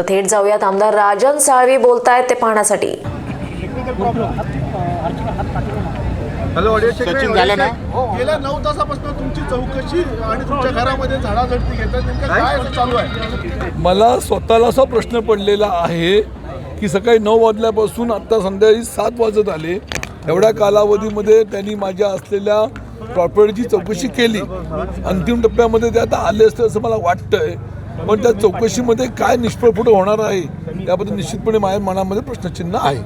आता थेट जाऊयात. आमदार राजन साळवी बोलतायत ते पाहण्यासाठी. हॅलो ऑडिओ चेक सचिन झालं ना? गेल्या नऊ तासापासून तुमची चौकशी आणि तुमच्या घरामध्ये झाडाझडती घेतात. नेमकं काय? चालू आहे? मला स्वतःला असा प्रश्न पडलेला आहे की सकाळी नऊ वाजल्यापासून आत्ता संध्याकाळी सात वाजत आले. एवढ्या कालावधीमध्ये त्यांनी माझ्या असलेल्या प्रॉपर्टीची चौकशी केली. अंतिम टप्प्यामध्ये ते आता आले असते असं मला वाटतंय. पण त्या चौकशीमध्ये काय निष्फळ पुढे होणार आहे त्याबद्दल निश्चितपणे माझ्या मनामध्ये प्रश्नचिन्ह आहे.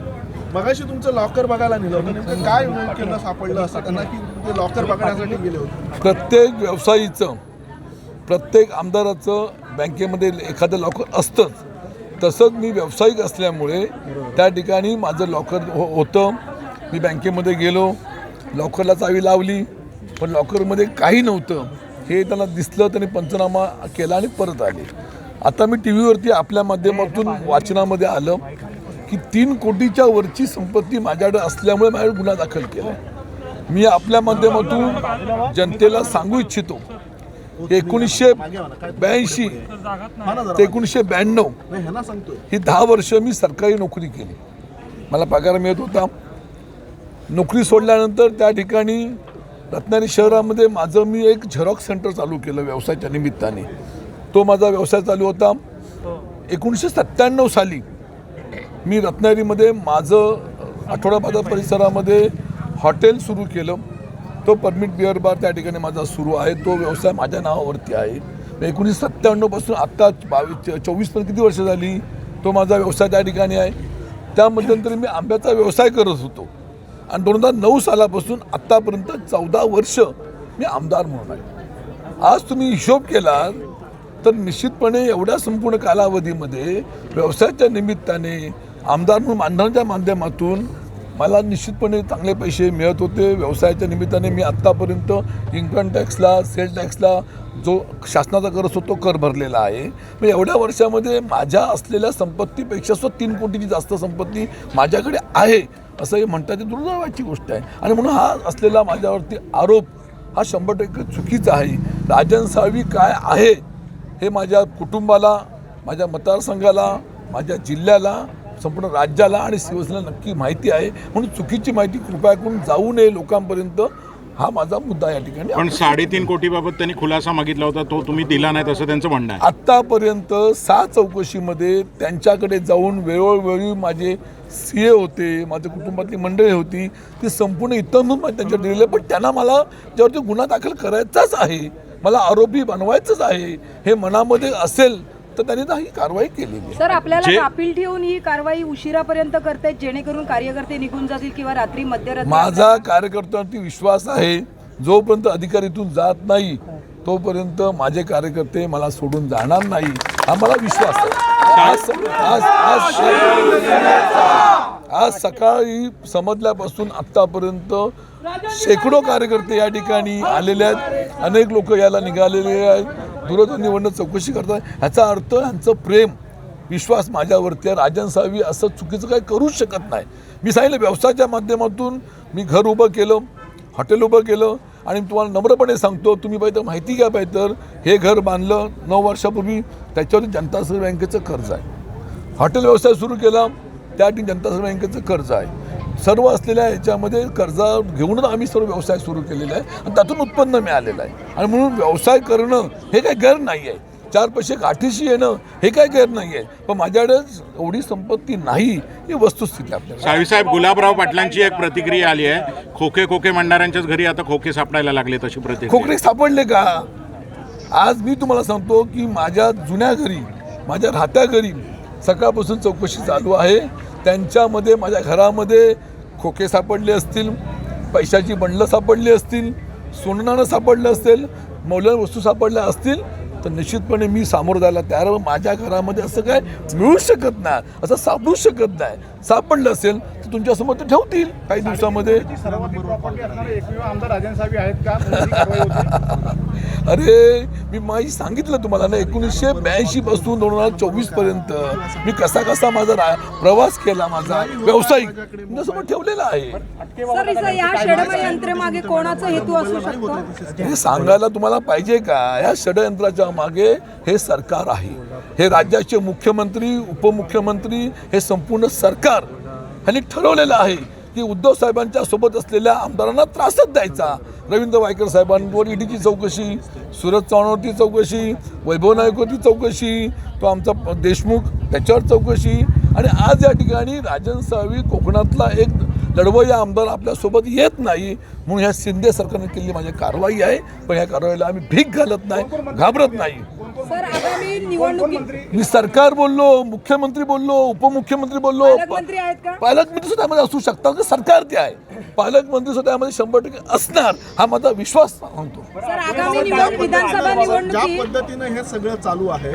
मगाशी तुमचं लॉकर बघायला नेलं होतं नेमकं काय केलं सापडलं असं त्यांना की ते लॉकर बघण्यासाठी गेले होते? प्रत्येक व्यवसायीचं प्रत्येक आमदाराचं बँकेमध्ये एखादं लॉकर असतंच तसंच मी व्यावसायिक असल्यामुळे त्या ठिकाणी माझं लॉकर हो होतं. मी बँकेमध्ये गेलो लॉकरला चावी लावली पण लॉकरमध्ये काही नव्हतं. हे त्यांना दिसलं त्यांनी पंचनामा केला आणि परत आले. आता मी टी व्हीवरती आपल्या माध्यमातून वाचनामध्ये आलं की तीन कोटीच्या वरची संपत्ती माझ्याकडे असल्यामुळे माझ्याकडे गुन्हा दाखल केला मी आपल्या माध्यमातून जनतेला सांगू इच्छितो एकोणीसशे ब्याऐंशी ते एकोणीसशे ब्याण्णव ही दहा वर्ष मी सरकारी नोकरी केली. मला पगार मिळत होता. नोकरी सोडल्यानंतर त्या ठिकाणी रत्नागिरी शहरामध्ये माझं मी एक झेरॉक्स सेंटर चालू केलं व्यवसायाच्या निमित्ताने. तो माझा व्यवसाय चालू होता. एकोणीसशे सत्त्याण्णव साली मी रत्नागिरीमध्ये माझं आठवडा बाजार परिसरामध्ये हॉटेल सुरू केलं. तो परमिट बिअर बार त्या ठिकाणी माझा सुरू आहे. तो व्यवसाय माझ्या नावावरती आहे. एकोणीसशे सत्त्याण्णवपासून आत्ता बावीस चोवीस चोवीसपर्यंत किती वर्ष झाली तो माझा व्यवसाय त्या ठिकाणी आहे. त्या मध्यंतरी मी आंब्याचा व्यवसाय करत होतो. आणि दोन हजार नऊ सालापासून आत्तापर्यंत चौदा वर्ष मी आमदार म्हणून आहे. आज तुम्ही हिशोब केला तर निश्चितपणे एवढ्या संपूर्ण कालावधीमध्ये व्यवसायाच्या निमित्ताने आमदार म्हणून मानधनाच्या माध्यमातून मला निश्चितपणे चांगले पैसे मिळत होते. व्यवसायाच्या निमित्ताने मी आत्तापर्यंत इन्कम टॅक्सला सेल टॅक्सला जो शासनाचा कर असतो तो कर भरलेला आहे. मग एवढ्या वर्षामध्ये माझ्या असलेल्या संपत्तीपेक्षा सुद्धा तीन कोटीची जास्त संपत्ती माझ्याकडे आहे असं हे म्हणतात ते दुर्दैवाची गोष्ट आहे. आणि म्हणून हा असलेला माझ्यावरती आरोप हा शंभर टक्के चुकीचा आहे. राजन साळवी काय आहे हे माझ्या कुटुंबाला माझ्या मतदारसंघाला माझ्या जिल्ह्याला संपूर्ण राज्याला आणि शिवसेनेला नक्की माहिती आहे. म्हणून चुकीची माहिती कृपया करून जाऊ नये लोकांपर्यंत. हा माझा मुद्दा या ठिकाणी. पण साडेतीन कोटीबाबत त्यांनी खुलासा मागितला होता तो तुम्ही दिला नाही असं त्यांचं म्हणणं आहे. आत्तापर्यंत सहा चौकशीमध्ये त्यांच्याकडे जाऊन वेळोवेळी माझे सी ए होते माझ्या कुटुंबातली मंडळी होती ती संपूर्ण माझ्या त्यांच्या दिलेलं पण त्यांना मला ज्यावरती गुन्हा दाखल करायचाच आहे मला आरोपी बनवायचंच आहे हे मनामध्ये असेल तर त्यांनी ना ही कारवाई केलेली आहे. सर आपल्याला अपील ठेवून ही कारवाई उशिरापर्यंत करतायत जेणेकरून कार्यकर्ते निघून जातील किंवा रात्री मध्यरात्री माझा कार्यकर्त्यांवरती विश्वास आहे जोपर्यंत अधिकारीतून जात नाही तोपर्यंत माझे कार्यकर्ते मला सोडून जाणार नाही हा मला विश्वास आहे. आज आज आज आज सकाळी समजल्यापासून आत्तापर्यंत शेकडो कार्यकर्ते या ठिकाणी आलेले आहेत. अनेक लोक याला निघालेले आहेत. दूरध्वनीवरनं चौकशी करतात ह्याचा अर्थ ह्यांचं प्रेम विश्वास माझ्यावरती आहे. राजन सावी असं चुकीचं काही करूच शकत नाही. मी सांगितलं व्यवसायाच्या माध्यमातून मी घर उभं केलं हॉटेल उभं केलं आणि तुम्हाला नम्रपणे सांगतो तुम्ही पाहिजे तर माहिती घ्या पाहिजे तर हे घर बांधलं नऊ वर्षापूर्वी त्याच्यावरती जनता सहकारी बँकेचं कर्ज आहे. हॉटेल व्यवसाय सुरू केला त्या ठिकाणी जनता सहकारी बँकेचं कर्ज आहे. सर्व असलेल्या याच्यामध्ये कर्ज घेऊनच आम्ही सर्व व्यवसाय सुरू केलेला आहे आणि त्यातून उत्पन्न मिळालेलं आहे. आणि म्हणून व्यवसाय करणं हे काही गैर नाही आहे. चार पैसे गाठीशी येणं हे काय गैर नाही आहे. पण माझ्याकडे एवढी संपत्ती नाही ही वस्तुस्थिती आपल्याला साळवीसाहेब गुलाबराव पाटलांची एक प्रतिक्रिया आली आहे. खोके खोके म्हणणाऱ्यांच्याच घरी आता खोके सापडायला लागले तशी प्रतिक्रिया. खोकरे सापडले का? आज मी तुम्हाला सांगतो की माझ्या जुन्या घरी माझ्या राहत्या घरी सकाळपासून चौकशी चालू आहे. त्यांच्यामध्ये माझ्या घरामध्ये खोके सापडले असतील पैशाची बंडलं सापडली असतील सोनानं सापडलं असेल मौल्यवान वस्तू सापडल्या असतील तर निश्चितपणे मी सामोरं जायला तयार माझ्या घरामध्ये असं काय मिळू शकत नाही असं सापडू शकत नाही. सापडलं असेल ते तुमच्यासमोर ते ठेवतील. काही दिवसामध्ये. अरे मी माझी सांगितलं तुम्हाला ना एकोणीसशे ब्याऐंशी पासून दोन हजार चोवीसपर्यंत मी कसा कसा माझा प्रवास केला माझा व्यावसायिक तुमच्यासमोर ठेवलेला आहे. सर इथं या षडयंत्रेमागे कोणाचा हेतू असू शकतो? हे सांगायला तुम्हाला पाहिजे का? या षडयंत्राच्या मागे हे सरकार आहे. हे राज्याचे मुख्यमंत्री उपमुख्यमंत्री हे संपूर्ण सरकार ह्यांनी ठरवलेलं आहे की उद्धव साहेबांच्या सोबत असलेल्या आमदारांना त्रासच द्यायचा. रवींद्र वायकर साहेबांवर ईडीची चौकशी सुरज चव्हाणवरती चौकशी वैभव नायकवरती चौकशी तो आमचा देशमुख त्याच्यावर चौकशी. आणि आज या ठिकाणी राजन साळवी कोकणातला एक लढवय्या आमदार आपल्यासोबत येत नाही म्हणून ह्या शिंदे सरकारने केलेली माझी कारवाई आहे. पण ह्या कारवाईला आम्ही भीक घालत नाही घाबरत नाही. निवडणुकीत मी सरकार बोललो मुख्यमंत्री बोललो उपमुख्यमंत्री बोललो पालकमंत्री आहेत का? पालकमंत्री सुद्धा यामध्ये असू शकतात की सरकार ते आहे. पालकमंत्री सुद्धा यामध्ये शंभर टक्के असणार हा माझा विश्वास सांगतो सर आगामी निवड विधानसभा ज्या निवडणुकीत पद्धतीनं हे सगळं चालू आहे